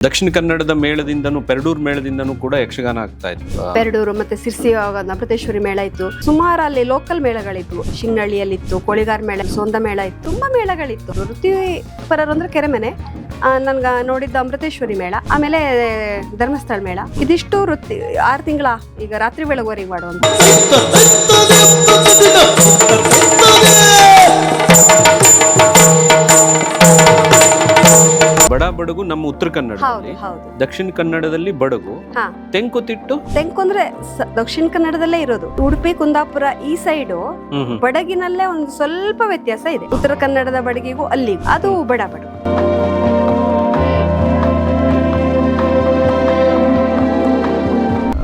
ದಕ್ಷಿಣ ಕನ್ನಡದ ಮೇಳದಿಂದನೂ ಪೆರಡೂರು ಮೇಳದಿಂದನೂ ಕೂಡ ಯಕ್ಷಗಾನ ಆಗ್ತಾ ಇತ್ತು ಪೆರಡೂರು ಮತ್ತೆ ಸಿರ್ಸಿ ನಪತೇಶ್ವರಿ ಮೇಳ ಇತ್ತು ಸುಮಾರು ಅಲ್ಲಿ ಲೋಕಲ್ ಮೇಳಗಳಿತ್ತು ಶಿಂಗಳ್ಳಿಯಲ್ಲಿತ್ತು ಕೋಳಿಗಾರ್ ಮೇಳ ಸೊಂದ ಮೇಳ ಇತ್ತು ತುಂಬಾ ಮೇಳಗಳಿತ್ತು ವೃತ್ತಿಪರರು ಅಂದ್ರೆ ಕೆರೆಮನೆ ನನ್ಗ ನೋಡಿದ್ದ ಅಮೃತೇಶ್ವರಿ ಮೇಳ ಆಮೇಲೆ ಧರ್ಮಸ್ಥಳ ಮೇಳ ಇದಿಷ್ಟು ವೃತ್ತಿ ಆರು ತಿಂಗಳ ಈಗ ರಾತ್ರಿ ಬೆಳಗುವರೆಗೆ ಮಾಡುವಂತ ಬಡ ಬಡಗು ನಮ್ಮ ಉತ್ತರ ಕನ್ನಡ ಕನ್ನಡದಲ್ಲಿ. ಹೌದು ದಕ್ಷಿಣ ಕನ್ನಡದಲ್ಲಿ ಬಡಗು. ಹಾ. ತೆಂಕುತಿಟ್ಟು ತೆಂಕು ಅಂದ್ರೆ ಸ- ದಕ್ಷಿಣ ಕನ್ನಡದಲ್ಲೇ ಇರೋದು. ಉಡುಪಿ ಕುಂದಾಪುರ ಈ ಸೈಡು ಹ್ಮ್ ಹ್ಮ್. ಬಡಗಿನಲ್ಲೇ ಒಂದು ಸ್ವಲ್ಪ ವ್ಯತ್ಯಾಸ ಇದೆ. ಉತ್ತರ ಕನ್ನಡದ ಬಡಗಿಗೂ ಅಲ್ಲಿ ಅದು ಬಡ ಬಡ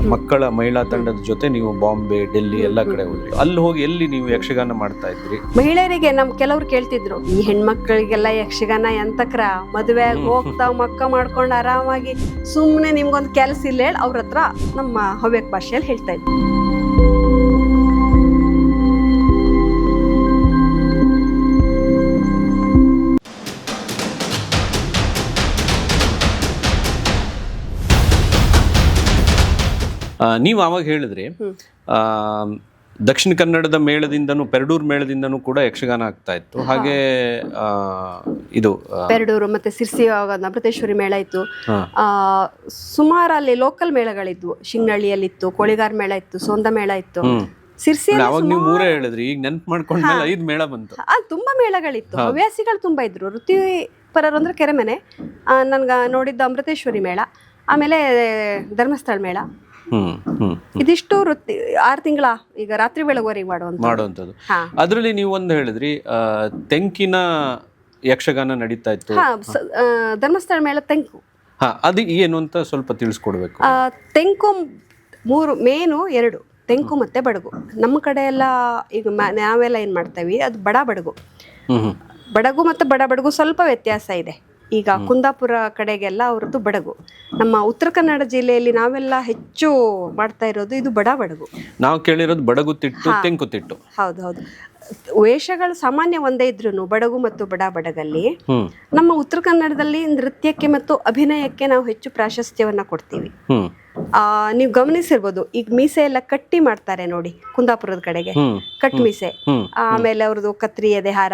ಮಕ್ಕಳ ಮಹಿಳಾ ತಂಡದ ಜೊತೆ ನೀವು ಬಾಂಬೆ ಡೆಲ್ಲಿ ಎಲ್ಲ ಕಡೆ ಹೋಗಿ ಅಲ್ಲಿ ಹೋಗಿ ಎಲ್ಲಿ ನೀವು ಯಕ್ಷಗಾನ ಮಾಡ್ತಾ ಇದ್ರಿ? ಮಹಿಳೆಯರಿಗೆ ನಮ್ ಕೆಲವ್ರು ಕೇಳ್ತಿದ್ರು ಈ ಹೆಣ್ಮಕ್ಳಿಗೆಲ್ಲ ಯಕ್ಷಗಾನ ಎಂತಕ್ರ? ಮದುವೆ ಹೋಗ್ತಾವ್ ಮಕ್ಕ ಮಾಡ್ಕೊಂಡು ಆರಾಮಾಗಿ ಸುಮ್ಮನೆ ನಿಮ್ಗೊಂದು ಕೆಲಸ ಇಲ್ಲ ಹೇಳಿ ಅವ್ರ ಹತ್ರ ನಮ್ಮ ಹವ್ಯಕ ಭಾಷೆಯಲ್ಲಿ ಹೇಳ್ತಾ ಇದ್ರು. ನೀವು ಆವಾಗ ಹೇಳಿದ್ರಿ ಆ, ದಕ್ಷಿಣ ಕನ್ನಡದ ಮೇಳದಿಂದನೂ ಪೆರಡೂರ್ ಮೇಳದಿಂದನೂ ಕೂಡ ಯಕ್ಷಗಾನ ಆಗ್ತಾ ಇತ್ತು. ಹಾಗೆ ಇದು ಪೆರಡೂರು ಮತ್ತೆ ಸಿರ್ಸಿ ನಮೃತೇಶ್ವರಿ ಮೇಳ ಇತ್ತು. ಆ ಸುಮಾರು ಅಲ್ಲಿ ಲೋಕಲ್ ಮೇಳಗಳಿದ್ವು. ಶಿಂಗಳ್ಳಿಯಲ್ಲಿತ್ತು ಕೋಳಿಗಾರ್ ಮೇಳ ಇತ್ತು ಸೋಂದ ಮೇಳ ಇತ್ತು. ಸಿರ್ಸಿ ಅವಾಗ ನೀವು ಮೂರೇ ಹೇಳಿದ್ರಿ ಈಗ ನೆನ್ಪು ಮಾಡ್ಕೊಂಡ್ಮೇಲೆ ಐದು ಮೇಳ ಬಂತು. ಆ ತುಂಬಾ ಮೇಳಗಳಿತ್ತು. ಹವ್ಯಾಸಿಗಳು ತುಂಬಾ ಇದ್ರು. ವೃತ್ತಿಪರರು ಅಂದ್ರೆ ಕೆರೆಮನೆ. ನನ್ಗ ನೋಡಿದ್ದ ಅಮೃತೇಶ್ವರಿ ಮೇಳ ಆಮೇಲೆ ಧರ್ಮಸ್ಥಳ ಮೇಳ. ಇದಿಷ್ಟು ವೃತ್ತಿ ಆರು ತಿಂಗಳ ಈಗ ರಾತ್ರಿ ಬೆಳಗುವರೆಗೆ ಮಾಡುವಂತ ಮಾಡುವಂಥದ್ದು. ಅದರಲ್ಲಿ ನೀವು ಒಂದು ಹೇಳಿದ್ರಿ ತೆಂಕಿನ ಯಕ್ಷಗಾನ ನಡೀತಾ ಇತ್ತು. ಧರ್ಮಸ್ಥಳ ಮೇಳ ತೆಂಕು. ಹಾ ಅದು ಏನು ಅಂತ ಸ್ವಲ್ಪ ತಿಳಿಸ್ಕೊಡ್ಬೇಕು. ತೆಂಕು ಮೂರು ಮೇನು ಎರಡು ತೆಂಕು ಮತ್ತೆ ಬಡಗು. ನಮ್ಮ ಕಡೆ ಎಲ್ಲ ಈಗ ನಾವೆಲ್ಲ ಏನ್ ಮಾಡ್ತೇವೆ ಅದು ಬಡ ಬಡಗು. ಬಡಗು ಮತ್ತು ಬಡ ಬಡಗು ಸ್ವಲ್ಪ ವ್ಯತ್ಯಾಸ ಇದೆ. ಈಗ ಕುಂದಾಪುರ ಕಡೆಗೆಲ್ಲ ಅವ್ರದ್ದು ಬಡಗು. ನಮ್ಮ ಉತ್ತರ ಕನ್ನಡ ಜಿಲ್ಲೆಯಲ್ಲಿ ನಾವೆಲ್ಲ ಹೆಚ್ಚು ಮಾಡ್ತಾ ಇರೋದು ಇದು ಬಡ ಬಡಗು. ನಾವು ಕೇಳಿರೋದು ಬಡಗು ತಿಟ್ಟು ತೆಂಕು ತಿಟ್ಟು. ಹೌದು ಹೌದು. ವೇಷಗಳು ಸಾಮಾನ್ಯ ಒಂದೇ ಇದ್ರು ಬಡಗು ಮತ್ತು ಬಡ ಬಡಗಲ್ಲಿ. ನಮ್ಮ ಉತ್ತರ ಕನ್ನಡದಲ್ಲಿ ನೃತ್ಯಕ್ಕೆ ಮತ್ತು ಅಭಿನಯಕ್ಕೆ ನಾವು ಹೆಚ್ಚು ಪ್ರಾಶಸ್ತ್ಯವನ್ನ ಕೊಡ್ತೀವಿ. ಆ ನೀವು ಗಮನಿಸಿರ್ಬೋದು ಈಗ ಮೀಸೆ ಎಲ್ಲ ಕಟ್ಟಿ ಮಾಡ್ತಾರೆ ನೋಡಿ ಕುಂದಾಪುರದ ಕಡೆಗೆ. ಕಟ್ ಮೀಸೆ. ಆಮೇಲೆ ಅವ್ರದ್ದು ಕತ್ರಿಯ ಎದೆಹಾರ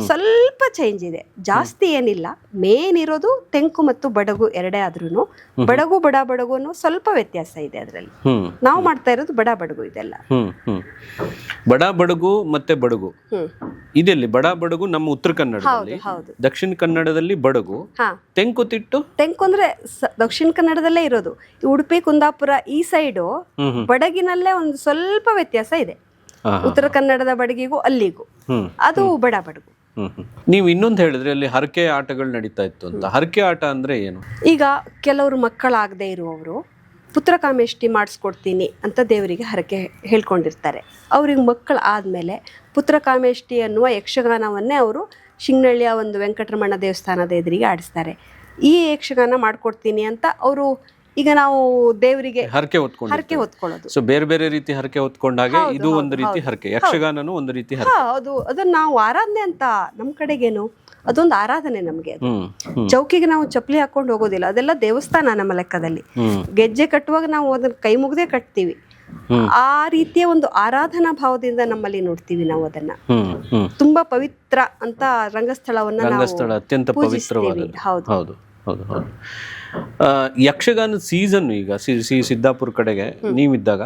ಸ್ವಲ್ಪ ಚೇಂಜ್ ಇದೆ. ಜಾಸ್ತಿ ಏನಿಲ್ಲ. ಮೇನ್ ಇರೋದು ತೆಂಕು ಮತ್ತು ಬಡಗು ಎರಡೇ ಆದ್ರೂ ಬಡಗು ಬಡ ಬಡಗು ಅನ್ನೋ ಸ್ವಲ್ಪ ವ್ಯತ್ಯಾಸ ಇದೆ ಅದರಲ್ಲಿ. ನಾವು ಮಾಡ್ತಾ ಇರೋದು ಬಡ ಬಡಗು ಇದೆಲ್ಲ. ಬಡ ಬಡಗು ಮತ್ತೆ ಬಡಗು. ಇದೆಲ್ಲ? ಬಡ ಬಡಗು ನಮ್ಮ ಉತ್ತರ ಕನ್ನಡದಲ್ಲಿ. ದಕ್ಷಿಣ ಕನ್ನಡದಲ್ಲಿ ಬಡಗು. ತೆಂಕು ತಿಟ್ಟು? ತೆಂಕು ಅಂದ್ರೆ ದಕ್ಷಿಣ ಕನ್ನಡದಲ್ಲೇ ಇರೋದು. ಉಡುಪಿ ಕುಂದಾಪುರ ಈ ಸೈಡು ಬಡಗಿನಲ್ಲೇ ಒಂದು ಸ್ವಲ್ಪ ವ್ಯತ್ಯಾಸ ಇದೆ. ಉತ್ತರ ಕನ್ನಡದ ಬಡಗಿಗೂ ಅಲ್ಲಿಗೂ. ಅದು ಬಡ ಬಡಗು. ನೀವು ಇನ್ನೊಂದು ಹೇಳಿದ್ರೆ ಅಲ್ಲಿ ಹರಕೆ ಆಟಗಳು ನಡೀತಾ ಇತ್ತು ಅಂತ. ಹರಕೆ ಆಟ ಅಂದ್ರೆ ಏನು? ಈಗ ಕೆಲವರು ಮಕ್ಕಳಾಗದೆ ಇರುವವರು, ಪುತ್ರ ಕಾಮೇಷ್ಟಿ ಮಾಡಿಸ್ಕೊಡ್ತೀನಿ ಅಂತ ದೇವರಿಗೆ ಹರಕೆ ಹೇಳ್ಕೊಂಡಿರ್ತಾರೆ. ಅವ್ರಿಗೆ ಮಕ್ಕಳು ಆದಮೇಲೆ ಪುತ್ರ ಕಾಮೇಷ್ಟಿ ಅನ್ನುವ ಯಕ್ಷಗಾನವನ್ನೇ ಅವರು ಶಿಂಗ್ನಳ್ಳಿಯ ಒಂದು ವೆಂಕಟರಮಣ ದೇವಸ್ಥಾನದ ಎದುರಿಗೆ ಆಡಿಸ್ತಾರೆ. ಈ ಯಕ್ಷಗಾನ ಮಾಡ್ಕೊಡ್ತೀನಿ ಅಂತ ಅವರು ಈಗ ನಾವು ದೇವರಿಗೆ ಹರಕೆ ಹೊತ್ಕೊಂಡು ಹರಕೆ ಹೊತ್ಕೊಳ್ಳೋದು. ಸೊ ಬೇರೆ ಬೇರೆ ರೀತಿ ಹರಕೆ ಹೊತ್ಕೊಂಡಾಗೆ ಇದು ಒಂದು ರೀತಿ ಹರಕೆ. ಯಕ್ಷಗಾನನು ಒಂದು ರೀತಿ ಹರಕೆ. ಹಾ ಅದು ಅದನ್ನ ನಾವು ಆರಾಧನೆ ಅಂತ ನಮ್ಮ ಕಡೆಗೇನು ಅದೊಂದು ಆರಾಧನೆ ನಮಗೆ ಅದು. ಹ್ಮ್ ಹ್ಮ್. ಚೌಕಿಗೆ ನಾವು ಚಪ್ಪಲಿ ಹಾಕೊಂಡು ಹೋಗೋದಿಲ್ಲ ಅದೆಲ್ಲ ದೇವಸ್ಥಾನ ನಮ್ಮ ಲೆಕ್ಕದಲ್ಲಿ. ಹ್ಮ್. ಗೆಜ್ಜೆ ಕಟ್ಟುವಾಗ ನಾವು ಅದನ್ನ ಕೈ ಮುಗ್ದೇ ಕಟ್ತೀವಿ. ಹ್ಮ್. ಆ ರೀತಿಯ ಒಂದು ಆರಾಧನಾ ಭಾವದಿಂದ ನಮ್ಮಲ್ಲಿ ನೋಡ್ತೀವಿ ನಾವು ಅದನ್ನ. ಹ್ಮ್ ಹ್ಮ್. ತುಂಬಾ ಪವಿತ್ರ ಅಂತ ರಂಗಸ್ಥಳವನ್ನ ನಾವು ರಂಗಸ್ಥಳ ಅತ್ಯಂತ ಪೂಜಿಸ್ತೀವಿ. ಪವಿತ್ರವಾದದ್ದು ಹೌದು ಹೌದು ಹೌದು. ಯಕ್ಷಗಾನದ ಸೀಸನ್ ಈಗ ಸಿ- ಸಿದ್ದಾಪುರ ಕಡೆಗೆ ನೀವಿದ್ದಾಗ.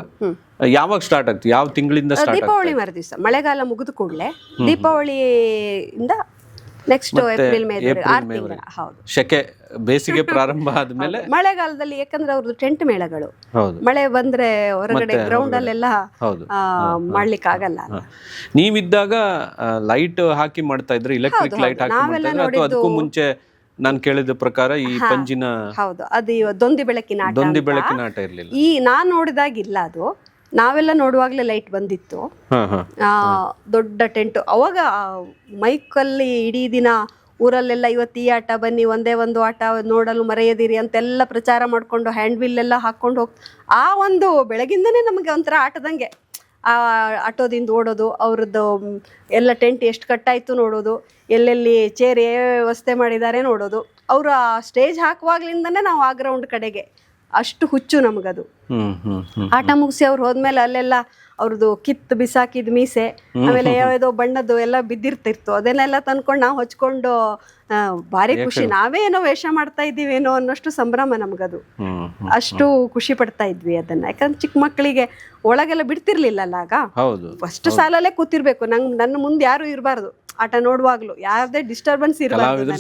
ಯಾವಾಗ ಸ್ಟಾರ್ಟ್ ಆಗ್ತದೆ ಯಾವ ತಿಂಗಳಿಂದ ದೀಪಾವಳಿ ಮರುದಿವಸ ಮಳೆಗಾಲ ಮುಗಿದ ಕೂಡಲೇ ದೀಪಾವಳಿಯಿಂದ ನೆಕ್ಸ್ಟ್ ಏಪ್ರಿಲ್ ಮೇ ಹೌದು. ಶೆಕೆ ಬೇಸಿಗೆ ಪ್ರಾರಂಭ ಆದ್ಮೇಲೆ ಮಳೆಗಾಲದಲ್ಲಿ ಯಾಕಂದ್ರೆ ಅವ್ರದ್ದು ಟೆಂಟ್ ಮೇಳಗಳು. ಹೌದು. ಮಳೆ ಬಂದ್ರೆ ಹೊರಗಡೆ ಗ್ರೌಂಡ್ ಅಲ್ಲೆಲ್ಲ ಮಾಡ್ಲಿಕ್ಕೆ ಆಗಲ್ಲ. ನೀವಿದ್ದಾಗ ಲೈಟ್ ಹಾಕಿ ಮಾಡ್ತಾ ಇದ್ರೆ ಎಲೆಕ್ಟ್ರಿಕ್ ಲೈಟ್ ಹಾಕಿ ಅದಕ್ಕೂ ಮುಂಚೆ ನಾನು ಕೇಳಿದ ಪ್ರಕಾರ ಈ ಪಂಜಿನ ಹೌದು. ಅದು ಇವ- ದೊಂದಿ ಬೆಳಕಿನ ಆಟ ದೊಂದಿ ಅಂತ. ಬೆಳಕಿನ ಆಟ ಇರ್ಲಿಲ್ಲ. ಈ ನಾನ್ ನೋಡಿದಾಗಿಲ್ಲ ಅದು. ನಾವೆಲ್ಲ ನೋಡುವಾಗಲೇ ಲೈಟ್ ಬಂದಿತ್ತು. ಹಾ ಹಾ ಆ, ದೊಡ್ಡ ಟೆಂಟ್. ಅವಾಗ ಮೈಕಲ್ಲಿ ಇಡೀ ದಿನ ಊರಲ್ಲೆಲ್ಲ ಇವತ್ತು ಈ ಆಟ ಬನ್ನಿ ಒಂದೇ ಒಂದು ಆಟ ನೋಡಲು ಮರೆಯದಿರಿ ಅಂತೆಲ್ಲ ಪ್ರಚಾರ ಮಾಡ್ಕೊಂಡು ಹ್ಯಾಂಡ್ ಬಿಲ್ ಎಲ್ಲ ಹಾಕೊಂಡು ಹೋಗ್ ಆ ಒಂದು ಬೆಳಗಿಂದನೇ ನಮಗೆ ಒಂಥರ ಆಟದಂಗೆ. ಆ ಆಟೋದಿಂದ ಓಡೋದು, ಅವ್ರದ್ದು ಎಲ್ಲ ಟೆಂಟ್ ಎಷ್ಟು ಕಟ್ಟಾಯಿತು ನೋಡೋದು, ಎಲ್ಲೆಲ್ಲಿ ಚೇರ್ ವ್ಯವಸ್ಥೆ ಮಾಡಿದ್ದಾರೆ ನೋಡೋದು. ಅವರು ಆ ಸ್ಟೇಜ್ ಹಾಕುವಾಗ್ಲಿಂದನೇ ನಾವು ಆ ಗ್ರೌಂಡ್ ಕಡೆಗೆ. ಅಷ್ಟು ಹುಚ್ಚು ನಮಗದು. ಆಟ ಮುಗಿಸಿ ಅವ್ರು ಹೋದ್ಮೇಲೆ ಅಲ್ಲೆಲ್ಲ ಅವ್ರದ್ದು ಕಿತ್ತು ಬಿಸಾಕಿದ ಮೀಸೆ ಆಮೇಲೆ ಯಾವ್ಯಾವ್ದೋ ಬಣ್ಣದ್ದು ಎಲ್ಲ ಬಿದ್ದಿರ್ತಿತ್ತು ಅದನ್ನೆಲ್ಲ ತಂದ್ಕೊಂಡು ನಾವು ಹಚ್ಕೊಂಡು ಭಾರಿ ಖುಷಿ. ನಾವೇ ಏನೋ ವೇಷ ಮಾಡ್ತಾ ಇದ್ದೀವೇನೋ ಅನ್ನೋಷ್ಟು ಸಂಭ್ರಮ ನಮ್ಗದು. ಅಷ್ಟು ಖುಷಿ ಪಡ್ತಾ ಇದ್ವಿ ಅದನ್ನ. ಯಾಕಂದ್ರೆ ಚಿಕ್ಕ ಮಕ್ಕಳಿಗೆ ಒಳಗೆಲ್ಲ ಬಿಡ್ತಿರ್ಲಿಲ್ಲಲ್ಲ ಆಗ? ಹೌದು ಫಸ್ಟ್ ಸಾಲಲ್ಲೇ ಕೂತಿರ್ಬೇಕು. ನಂಗೆ ನನ್ನ ಮುಂದೆ ಯಾರು ಇರಬಾರ್ದು. ಆಟ ನೋಡುವಾಗ್ಲೂ ಯಾವ್ದೇ ಡಿಸ್ಟರ್ಬೆನ್ಸ್ ಇರಬಾರ್ದು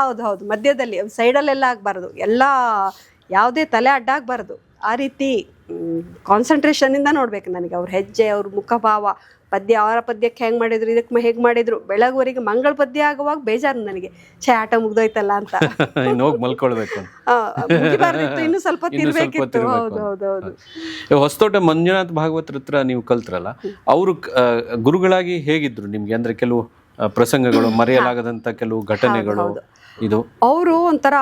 ಹೌದು ಹೌದು. ಮಧ್ಯದಲ್ಲಿ ಸೈಡಲ್ಲೆಲ್ಲ ಆಗಬಾರ್ದು. ಎಲ್ಲ ಯಾವುದೇ ತಲೆ ಅಡ್ಡಾಗಬಾರ್ದು ಆ ರೀತಿ ಕಾನ್ಸಂಟ್ರೇಷನಿಂದ ನೋಡ್ಬೇಕು ನನಗೆ. ಅವ್ರ ಹೆಜ್ಜೆ ಅವ್ರ ಮುಖಭಾವ ಪದ್ಯ ಅವರ ಪದ್ಯಕ್ಕೆ ಹೆಂಗೆ ಮಾಡಿದ್ರು ಇದಕ್ಕೆ ಹೇಗೆ ಮಾಡಿದ್ರು ಬೆಳಗುವರೆಗೆ ಮಂಗಳ ಪದ್ಯ ಆಗುವಾಗ ಬೇಜಾರು ನನಗೆ. ಛೇ ಆಟ ಮುಗ್ದೋಯ್ತಲ್ಲ ಅಂತ. ಹೋಗಿ ಮಲ್ಕೊಳ್ಬೇಕು. ಇನ್ನು ಸ್ವಲ್ಪ ಇರ್ಬೇಕಿತ್ತು ಹೌದು ಹೌದು ಹೌದು. ಹೊಸತೋಟ ಮಂಜುನಾಥ್ ಭಾಗವತರ ಹತ್ರ ನೀವು ಕಲ್ತ್ರಲ್ಲ ಅವರು ಗುರುಗಳಾಗಿ ಹೇಗಿದ್ರು ನಿಮ್ಗೆ? ಅಂದ್ರೆ ಕೆಲವು ಪ್ರಸಂಗಗಳು ಮರೆಯಲಾಗದಂತ ಕೆಲವು ಘಟನೆಗಳು. ಇದು? ಅವರು ಒಂಥರ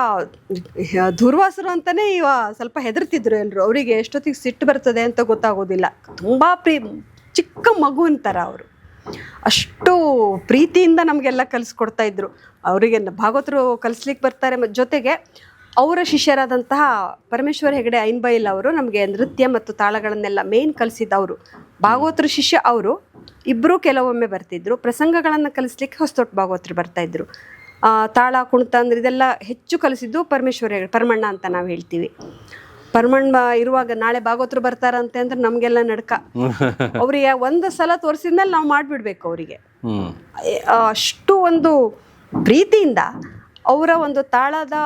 ದುರ್ವಾಸರು ಅಂತಾನೆ ಇವ ಸ್ವಲ್ಪ ಹೆದರ್ತಿದ್ರು ಎಲ್ರು. ಅವರಿಗೆ ಎಷ್ಟೊತ್ತಿಗೆ ಸಿಟ್ಟು ಬರ್ತದೆ ಅಂತ ಗೊತ್ತಾಗೋದಿಲ್ಲ. ತುಂಬಾ ಪ್ರೀ ಚಿಕ್ಕ ಮಗು ಅಂತಾರ ಅವರು. ಅಷ್ಟು ಪ್ರೀತಿಯಿಂದ ನಮಗೆಲ್ಲ ಕಲಿಸ್ಕೊಡ್ತಾ ಇದ್ರು. ಅವರಿಗೆ ಭಾಗವತರು ಕಲಿಸ್ಲಿಕ್ಕೆ ಬರ್ತಾರೆ ಜೊತೆಗೆ ಅವರ ಶಿಷ್ಯರಾದಂತಹ ಪರಮೇಶ್ವರ ಹೆಗಡೆ ಐನ್ಬೈಲ್ ಅವರು ನಮಗೆ ನೃತ್ಯ ಮತ್ತು ತಾಳಗಳನ್ನೆಲ್ಲ ಮೇನ್ ಕಲಿಸಿದವರು. ಭಾಗವತರು ಶಿಷ್ಯ ಅವರು. ಇಬ್ಬರು ಕೆಲವೊಮ್ಮೆ ಬರ್ತಿದ್ರು. ಪ್ರಸಂಗಗಳನ್ನು ಕಲಿಸ್ಲಿಕ್ಕೆ ಹೊಸ್ತೊಟ್ಟು ಭಾಗವತರು ಬರ್ತಾ ಇದ್ರು. ಆ, ತಾಳ ಕುಣಿತ ಅಂದ್ರೆ ಇದೆಲ್ಲ ಹೆಚ್ಚು ಕಲಿಸಿದ್ದು ಪರಮೇಶ್ವರ ಪರಮಣ್ಣ ಅಂತ ನಾವು ಹೇಳ್ತೀವಿ. ಪರಮಣ್ಣ ಇರುವಾಗ ನಾಳೆ ಭಾಗವತರು ಬರ್ತಾರಂತೆ ಅಂದ್ರೆ ನಮಗೆಲ್ಲ ನಡ್ಕ. ಅವ್ರಿಗೆ ಒಂದು ಸಲ ತೋರಿಸಿದ್ಮೇಲೆ ನಾವು ಮಾಡಿಬಿಡ್ಬೇಕು ಅವರಿಗೆ. ಅಷ್ಟು ಒಂದು ಪ್ರೀತಿಯಿಂದ ಅವರ ಒಂದು ತಾಳದ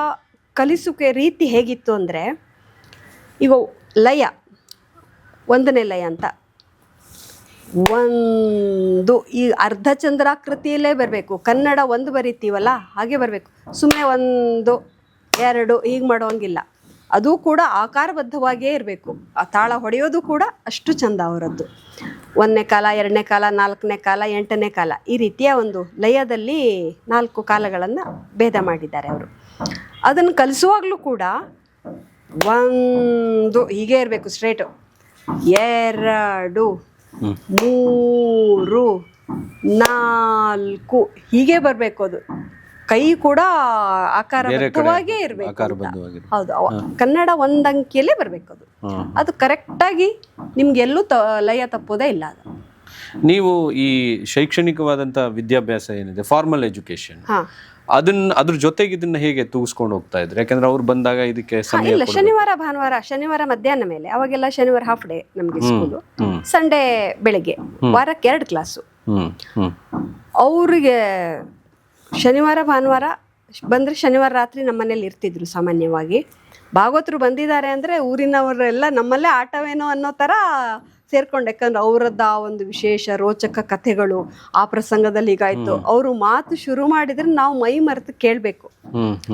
ಕಲಿಸುಕೆ ರೀತಿ ಹೇಗಿತ್ತು ಅಂದರೆ ಈಗ ಲಯ ಒಂದನೇ ಲಯ ಅಂತ. ಒಂದು ಈ ಅರ್ಧ ಚಂದ್ರಾಕೃತಿಯಲ್ಲೇ ಬರಬೇಕು. ಕನ್ನಡ ಒಂದು ಬರಿತೀವಲ್ಲ, ಹಾಗೆ ಬರಬೇಕು. ಸುಮ್ಮನೆ ಒಂದು, ಎರಡು, ಹೀಗೆ ಮಾಡೋಂಗಿಲ್ಲ. ಅದು ಕೂಡ ಆಕಾರಬದ್ಧವಾಗಿಯೇ ಇರಬೇಕು. ಆ ತಾಳ ಹೊಡೆಯೋದು ಕೂಡ ಅಷ್ಟು ಚಂದ ಅವರದ್ದು. ಒಂದನೇ ಕಾಲ, ಎರಡನೇ ಕಾಲ, ನಾಲ್ಕನೇ ಕಾಲ, ಎಂಟನೇ ಕಾಲ, ಈ ರೀತಿಯ ಒಂದು ಲಯದಲ್ಲಿ ನಾಲ್ಕು ಕಾಲಗಳನ್ನು ಭೇದ ಮಾಡಿದ್ದಾರೆ ಅವರು. ಅದನ್ನು ಕಲಿಸುವಾಗಲೂ ಕೂಡ ಒಂದು, ಹೀಗೆ ಇರಬೇಕು, ಸ್ಟ್ರೇಟು. ಎರಡು ಮೂರು ನಾಲ್ಕು. ಹೀಗೆ ಬರಬೇಕು ಅದು. ಕೈ ಕೂಡ ಆಕಾರಬದ್ಧವಾಗೇ ಇರಬೇಕು ಹೌದು. ಕನ್ನಡ ಒಂದಂಕಿಯಲ್ಲೇ ಬರಬೇಕು ಅದು. ಅದು ಕರೆಕ್ಟಾಗಿ ನಿಮ್ಗೆ ಎಲ್ಲೂ ಲಯ ತಪ್ಪೋದೇ ಇಲ್ಲ ಅದು. ನೀವು ಈ ಶೈಕ್ಷಣಿಕವಾದಂತ ವಿದ್ಯಾಭ್ಯಾಸ ಏನಿದೆ? ಫಾರ್ಮಲ್ ಎಜುಕೇಶನ್ ಅದನ್ನ ಅದ್ರ ಜೊತೆಗೆ ಇದನ್ನ ಹೇಗೆ ತೂಗಿಸ್ಕೊಂಡು ಹೋಗ್ತಾ ಇದ್ರು? ಯಾಕಂದ್ರೆ ಅವ್ರು ಬಂದಾಗ ಇದಕ್ಕೆ ಸಮಯ ಇಲ್ಲ ಶನಿವಾರ ಭಾನುವಾರ ಶನಿವಾರ ಮಧ್ಯಾಹ್ನ ಮೇಲೆ. ಅವಾಗೆಲ್ಲ ಶನಿವಾರ ಹಾಫ್ ಡೇ ನಮಗೆ ಸ್ಕೂಲ್ ಸಂಡೇ ಬೆಳಿಗ್ಗೆ. ವಾರಕ್ಕೆ ಎರಡು ಕ್ಲಾಸು ಅವರಿಗೆ ಶನಿವಾರ ಭಾನುವಾರ ಬಂದ್ರೆ ಶನಿವಾರ ರಾತ್ರಿ ನಮ್ಮನೇಲಿ ಇರ್ತಿದ್ರು ಸಾಮಾನ್ಯವಾಗಿ. ಭಾಗವತರು ಬಂದಿದ್ದಾರೆ ಅಂದ್ರೆ ಊರಿನವರೆಲ್ಲ ನಮ್ಮಲ್ಲೇ ಆಟವೇನೋ ಅನ್ನೋ ಥರ ಸೇರ್ಕೊಂಡು. ಯಾಕಂದ್ರೆ ಅವರದ್ದು ಆ ಒಂದು ವಿಶೇಷ ರೋಚಕ ಕಥೆಗಳು ಆ ಪ್ರಸಂಗದಲ್ಲಿ ಈಗಾಯ್ತು ಅವರು ಮಾತು ಶುರು ಮಾಡಿದ್ರೆ ನಾವು ಮೈ ಮರೆತು ಕೇಳಬೇಕು.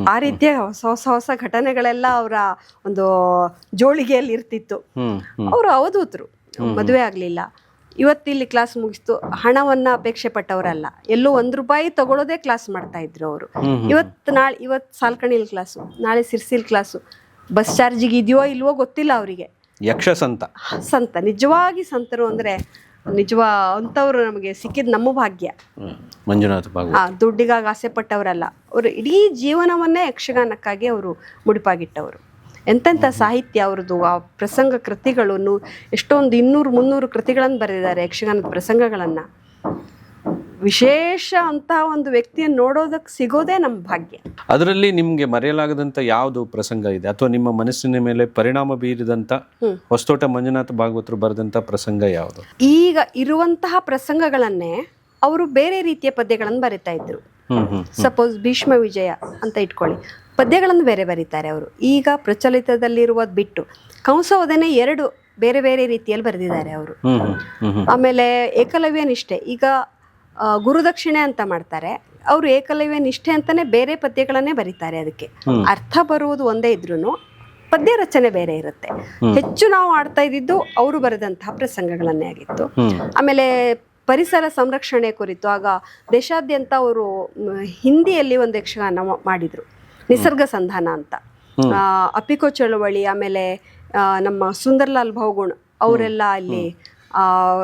ಆ ರೀತಿಯ ಹೊಸ ಹೊಸ ಹೊಸ ಘಟನೆಗಳೆಲ್ಲ ಅವರ ಒಂದು ಜೋಳಿಗೆಯಲ್ಲಿ ಇರ್ತಿತ್ತು. ಅವರು ಅವಧೂತರು. ಮದುವೆ ಆಗಲಿಲ್ಲ. ಇವತ್ತಿಲ್ಲಿ ಕ್ಲಾಸ್ ಮುಗಿಸ್ತು. ಹಣವನ್ನ ಅಪೇಕ್ಷೆ ಪಟ್ಟವರಲ್ಲ. ಎಲ್ಲೋ ಒಂದ್ ರೂಪಾಯಿ ತಗೊಳ್ಳೋದೇ ಕ್ಲಾಸ್ ಮಾಡ್ತಾ ಇದ್ರು ಅವರು. ಇವತ್ತು ನಾಳೆ ಇವತ್ತು ಸಾಲ್ಕಣಿಲ್ ಕ್ಲಾಸು ನಾಳೆ ಸಿರ್ಸಿಲ್ ಕ್ಲಾಸು. ಬಸ್ ಚಾರ್ಜಿಗೆ ಇದೆಯೋ ಇಲ್ವೋ ಗೊತ್ತಿಲ್ಲ ಅವರಿಗೆ. ಯಕ್ಷ ಸಂತ. ಸಂತ ನಿಜವಾಗಿ ಸಂತರು ಅಂದ್ರೆ ನಿಜವಾ ಅಂತವ್ರು ನಮಗೆ ಸಿಕ್ಕಿದ ನಮ್ಮ ಭಾಗ್ಯ. ಮಂಜುನಾಥ ಭಾಗವತ್. ಆ ದುಡ್ಡಿಗಾಗಿ ಆಸೆ ಪಟ್ಟವರಲ್ಲ. ಅವರು ಇಡೀ ಜೀವನವನ್ನೇ ಯಕ್ಷಗಾನಕ್ಕಾಗಿ ಅವರು ಮುಡಿಪಾಗಿಟ್ಟವರು. ಎಂತೆಂಥ ಸಾಹಿತ್ಯ ಅವ್ರದ್ದು ಆ ಪ್ರಸಂಗ ಕೃತಿಗಳನ್ನು ಎಷ್ಟೊಂದು ಇನ್ನೂರು ಮುನ್ನೂರು ಕೃತಿಗಳನ್ನು ಬರೆದಿದ್ದಾರೆ ಯಕ್ಷಗಾನದ ಪ್ರಸಂಗಗಳನ್ನು. ವಿಶೇಷ ಅಂತ ಒಂದು ವ್ಯಕ್ತಿಯನ್ನು ನೋಡೋದಕ್ಕೆ ಸಿಗೋದೇ ನಮ್ಮ ಭಾಗ್ಯ. ಅದರಲ್ಲಿ ನಿಮ್ಗೆ ಮರೆಯಲಾಗದಂತ ಯಾವುದು ಪ್ರಸಂಗ ಇದೆ? ಅಥವಾ ನಿಮ್ಮ ಮನಸ್ಸಿನ ಮೇಲೆ ಪರಿಣಾಮ ಬೀರಿದಂತ ಹೊಸತೋಟ ಮಂಜುನಾಥ ಭಾಗವತರು ಬರೆದಂತ ಪ್ರಸಂಗ ಯಾವುದು? ಈಗ ಇರುವಂತಹ ಪ್ರಸಂಗಗಳನ್ನೇ ಅವರು ಬೇರೆ ರೀತಿಯ ಪದ್ಯಗಳನ್ನು ಬರಿತಾ ಇದ್ರು. ಸಪೋಸ್ ಭೀಷ್ಮ ವಿಜಯ ಅಂತ ಇಟ್ಕೊಳ್ಳಿ. ಪದ್ಯಗಳನ್ನು ಬೇರೆ ಬರೀತಾರೆ ಅವರು. ಈಗ ಪ್ರಚಲಿತದಲ್ಲಿರುವುದು ಬಿಟ್ಟು ಕಂಸವದನೆ ಎರಡು ಬೇರೆ ಬೇರೆ ರೀತಿಯಲ್ಲಿ ಬರೆದಿದ್ದಾರೆ ಅವರು. ಆಮೇಲೆ ಏಕಲವ್ಯ ನಿಷ್ಠೆ ಈಗ ಗುರುದಕ್ಷಿಣೆ ಅಂತ ಮಾಡ್ತಾರೆ. ಅವರು ಏಕಲವ್ಯ ನಿಷ್ಠೆ ಅಂತಾನೆ ಬೇರೆ ಪದ್ಯಗಳನ್ನೇ ಬರೀತಾರೆ ಅದಕ್ಕೆ. ಅರ್ಥ ಬರುವುದು ಒಂದೇ ಇದ್ರೂ ಪದ್ಯ ರಚನೆ ಬೇರೆ ಇರುತ್ತೆ. ಹೆಚ್ಚು ನಾವು ಆಡ್ತಾ ಇದ್ದಿದ್ದು ಅವರು ಬರೆದಂತಹ ಪ್ರಸಂಗಗಳನ್ನೇ ಆಗಿತ್ತು. ಆಮೇಲೆ ಪರಿಸರ ಸಂರಕ್ಷಣೆ ಕುರಿತು ಆಗ ದೇಶಾದ್ಯಂತ ಅವರು ಹಿಂದಿಯಲ್ಲಿ ಒಂದು ಯಕ್ಷಗಾನ ಮಾಡಿದ್ರು. ನಿಸರ್ಗ ಸಂಧಾನ ಅಂತ. ಅಪಿಕೋ ಚಳುವಳಿ ಆಮೇಲೆ ನಮ್ಮ ಸುಂದರ್ಲಾಲ್ ಭೌಗುಣ್ ಅವರೆಲ್ಲ ಅಲ್ಲಿ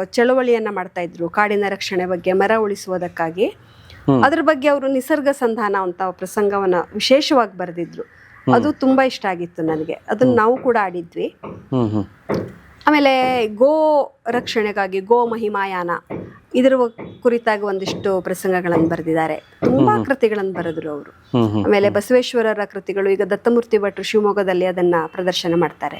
ಚಳವಳಿಯನ್ನ ಮಾಡ್ತಾ ಇದ್ರು ಕಾಡಿನ ರಕ್ಷಣೆ ಬಗ್ಗೆ ಮರ ಉಳಿಸುವುದಕ್ಕಾಗಿ. ಅದ್ರ ಬಗ್ಗೆ ಅವರು ನಿಸರ್ಗ ಸಂಧಾನ ಅಂತ ಪ್ರಸಂಗವನ್ನ ವಿಶೇಷವಾಗಿ ಬರೆದಿದ್ರು. ಅದು ತುಂಬಾ ಇಷ್ಟ ಆಗಿತ್ತು ನನಗೆ. ಅದನ್ನ ನಾವು ಕೂಡ ಆಡಿದ್ವಿ. ಆಮೇಲೆ ಗೋ ರಕ್ಷಣೆಗಾಗಿ ಗೋ ಮಹಿಮಾಯಾನ. ಇದರ ಕುರಿತಾಗಿ ಒಂದಿಷ್ಟು ಪ್ರಸಂಗಗಳನ್ನು ಬರೆದಿದ್ದಾರೆ. ತುಂಬಾ ಕೃತಿಗಳನ್ನು ಬರೆದ್ರು ಅವರು. ಆಮೇಲೆ ಬಸವೇಶ್ವರರ ಕೃತಿಗಳು ಈಗ ದತ್ತಮೂರ್ತಿ ಭಟ್ರು ಶಿವಮೊಗ್ಗದಲ್ಲಿ ಅದನ್ನ ಪ್ರದರ್ಶನ ಮಾಡ್ತಾರೆ.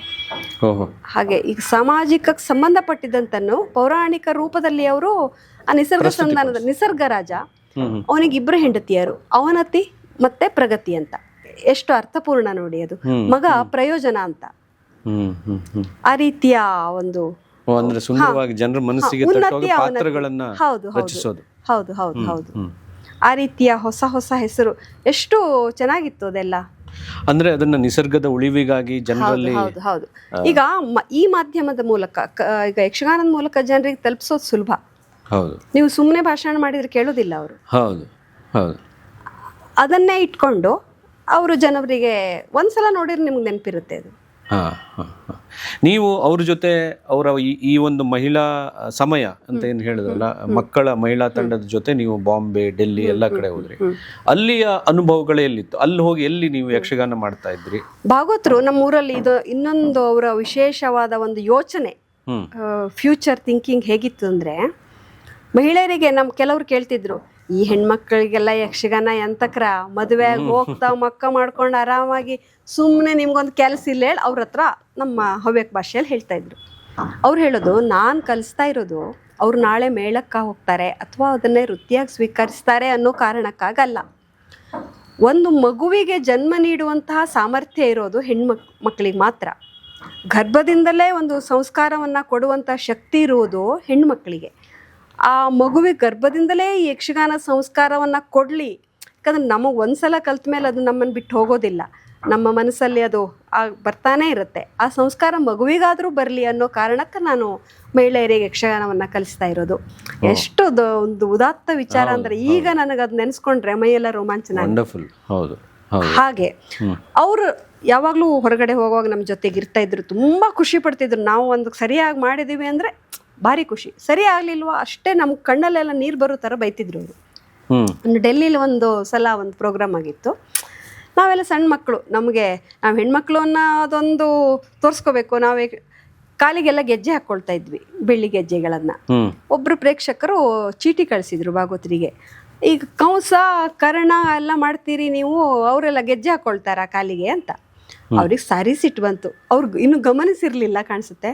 ಹಾಗೆ ಈಗ ಸಾಮಾಜಿಕಕ್ಕೆ ಸಂಬಂಧಪಟ್ಟಿದ್ದಂತನ್ನು ಪೌರಾಣಿಕ ರೂಪದಲ್ಲಿ ಅವರು ಆ ನಿಸರ್ಗ ಸಂಧಾನದ ನಿಸರ್ಗ ರಾಜ ಅವನಿಗೆ ಇಬ್ಬರು ಹೆಂಡತಿಯರು ಅವನತಿ ಮತ್ತೆ ಪ್ರಗತಿ ಅಂತ. ಎಷ್ಟು ಅರ್ಥಪೂರ್ಣ ನೋಡಿ ಅದು. ಮಗ ಪ್ರಯೋಜನ ಅಂತ. ಆ ರೀತಿಯ ಒಂದು ಅಂದ್ರೆ ಸುಂದರವಾಗಿ ಜನರ ಮನಸ್ಸಿಗೆ ಪಾತ್ರಗಳನ್ನ ಹೌದು ರಚಿಸೋದು. ಹೌದು ಹೌದು ಹೌದು. ಆ ರೀತಿಯ ಹೊಸ ಹೊಸ ಹೆಸರು ಎಷ್ಟು ಚೆನ್ನಾಗಿತ್ತು ಅದೆಲ್ಲ. ಅಂದ್ರೆ ಅದನ್ನ ನಿಸರ್ಗದ ಉಳಿವಿಗಾಗಿ ಜನರಲ್ಲಿ ಹೌದು ಹೌದು. ಈಗ ಈ ಮಾಧ್ಯಮದ ಮೂಲಕ ಈಗ ಯಕ್ಷಗಾನದ ಮೂಲಕ ಜನರಿಗೆ ತಲುಪಿಸೋದು ಸುಲಭ. ಹೌದು. ನೀವು ಸುಮ್ಮನೆ ಭಾಷಣ ಮಾಡಿದ್ರೆ ಕೇಳೋದಿಲ್ಲ ಅವರು. ಹೌದು ಹೌದು. ಅದನ್ನೇ ಇಟ್ಕೊಂಡು ಅವರು ಜನರಿಗೆ ಒಂದ್ಸಲ ನೋಡಿದ್ರೆ ನಿಮ್ಗೆ ನೆನಪಿರುತ್ತೆ ಅದು. ಹಾ, ಹಾ, ಹಾ. ನೀವು ಅವ್ರ ಜೊತೆ ಅವರ ಈ ಈ ಒಂದು ಮಹಿಳಾ ಸಮಯ ಅಂತ ಏನು ಹೇಳಿದ್ರಲ್ಲ ಮಕ್ಕಳ ಮಹಿಳಾ ತಂಡದ ಜೊತೆ ನೀವು ಬಾಂಬೆ ಡೆಲ್ಲಿ ಎಲ್ಲ ಕಡೆ ಹೋದ್ರಿ. ಅಲ್ಲಿಯ ಅನುಭವಗಳೇ ಎಲ್ಲಿತ್ತು? ಅಲ್ಲಿ ಹೋಗಿ ಎಲ್ಲಿ ನೀವು ಯಕ್ಷಗಾನ ಮಾಡ್ತಾ ಇದ್ರಿ? ಭಾಗವತರು ನಮ್ಮ ಊರಲ್ಲಿ ಇದು ಇನ್ನೊಂದು ಅವರ ವಿಶೇಷವಾದ ಒಂದು ಯೋಚನೆ ಫ್ಯೂಚರ್ ಥಿಂಕಿಂಗ್ ಹೇಗಿತ್ತು ಅಂದರೆ ಮಹಿಳೆಯರಿಗೆ ನಮ್ಮ ಕೆಲವರು ಕೇಳ್ತಿದ್ರು ಈ ಹೆಣ್ಮಕ್ಳಿಗೆಲ್ಲ ಯಕ್ಷಗಾನ ಎಂತಕ್ರ ಮದುವೆ ಹೋಗ್ತಾ ಮಕ್ಕ ಮಾಡ್ಕೊಂಡು ಆರಾಮಾಗಿ ಸುಮ್ಮನೆ ನಿಮ್ಗೊಂದು ಕೆಲಸ ಇಲ್ಲ ಹೇಳಿ ಅವ್ರ ಹತ್ರ ನಮ್ಮ ಹವ್ಯಕ ಭಾಷೆಯಲ್ಲಿ ಹೇಳ್ತಾ ಇದ್ರು. ಅವ್ರು ಹೇಳೋದು ನಾನು ಕಲಿಸ್ತಾ ಇರೋದು ಅವ್ರು ನಾಳೆ ಮೇಳಕ್ಕ ಹೋಗ್ತಾರೆ ಅಥವಾ ಅದನ್ನೇ ವೃತ್ತಿಯಾಗಿ ಸ್ವೀಕರಿಸ್ತಾರೆ ಅನ್ನೋ ಕಾರಣಕ್ಕಾಗಲ್ಲ. ಒಂದು ಮಗುವಿಗೆ ಜನ್ಮ ನೀಡುವಂತಹ ಸಾಮರ್ಥ್ಯ ಇರೋದು ಹೆಣ್ಮಕ್ ಮಕ್ಕಳಿಗೆ ಮಾತ್ರ. ಗರ್ಭದಿಂದಲೇ ಒಂದು ಸಂಸ್ಕಾರವನ್ನು ಕೊಡುವಂಥ ಶಕ್ತಿ ಇರುವುದು ಹೆಣ್ಮಕ್ಳಿಗೆ. ಆ ಮಗುವಿ ಗರ್ಭದಿಂದಲೇ ಈ ಯಕ್ಷಗಾನ ಸಂಸ್ಕಾರವನ್ನು ಕೊಡಲಿ. ಯಾಕಂದ್ರೆ ನಮಗೆ ಒಂದ್ಸಲ ಕಲ್ತ ಮೇಲೆ ಅದು ನಮ್ಮನ್ನು ಬಿಟ್ಟು ಹೋಗೋದಿಲ್ಲ. ನಮ್ಮ ಮನಸ್ಸಲ್ಲಿ ಅದು ಆ ಬರ್ತಾನೆ ಇರುತ್ತೆ. ಆ ಸಂಸ್ಕಾರ ಮಗುವಿಗಾದರೂ ಬರಲಿ ಅನ್ನೋ ಕಾರಣಕ್ಕೆ ನಾನು ಮಹಿಳೆಯರಿಗೆ ಯಕ್ಷಗಾನವನ್ನು ಕಲಿಸ್ತಾ ಇರೋದು. ಎಷ್ಟು ಒಂದು ಉದಾತ್ತ ವಿಚಾರ ಅಂದರೆ ಈಗ ನನಗೆ ಅದು ನೆನೆಸ್ಕೊಂಡ್ರೆ ಮೈಯೆಲ್ಲ ರೋಮಾಂಚನ ಹೌದು ಹಾಗೆ. ಅವರು ಯಾವಾಗಲೂ ಹೊರಗಡೆ ಹೋಗುವಾಗ ನಮ್ಮ ಜೊತೆಗೆ ಇರ್ತಾ ಇದ್ರು ತುಂಬ ಖುಷಿ ಪಡ್ತಿದ್ರು. ನಾವು ಒಂದು ಸರಿಯಾಗಿ ಮಾಡಿದ್ದೀವಿ ಅಂದರೆ ಭಾರಿ ಖುಷಿ. ಸರಿ ಆಗ್ಲಿಲ್ವಾ? ಅಷ್ಟೇ ನಮ್ಮ ಕಣ್ಣಲ್ಲೆಲ್ಲ ನೀರು ಬರೋ ತರ ಬೈತಿದ್ರು ಅವರು. ಒಂದು ಡೆಲ್ಲಿಲಿ ಒಂದು ಸಲ ಒಂದು ಪ್ರೋಗ್ರಾಮ್ ಆಗಿತ್ತು. ನಾವೆಲ್ಲ ಸಣ್ಣ ಮಕ್ಕಳು ನಮಗೆ ನಾವು ಹೆಣ್ಮಕ್ಳು ಅನ್ನೋದೊಂದು ತೋರಿಸ್ಕೋಬೇಕು. ನಾವೇ ಕಾಲಿಗೆಲ್ಲ ಗೆಜ್ಜೆ ಹಾಕೊಳ್ತಾ ಇದ್ವಿ ಬೆಳ್ಳಿ ಗೆಜ್ಜೆಗಳನ್ನ. ಒಬ್ರು ಒಬ್ಬರು ಪ್ರೇಕ್ಷಕರು ಚೀಟಿ ಕಳಿಸಿದ್ರು ಭಾಗವತರಿಗೆ. ಈಗ ಕಂಸ ಕರ್ಣ ಎಲ್ಲ ಮಾಡ್ತೀರಿ ನೀವು ಅವರೆಲ್ಲ ಗೆಜ್ಜೆ ಹಾಕೊಳ್ತಾರ ಕಾಲಿಗೆ ಅಂತ. ಅವ್ರಿಗೆ ಸಾರಿ ಸಿಟ್ಟು ಬಂತು. ಅವ್ರಿಗೆ ಇನ್ನು ಗಮನಿಸಿರ್ಲಿಲ್ಲ ಕಾಣಿಸುತ್ತೆ.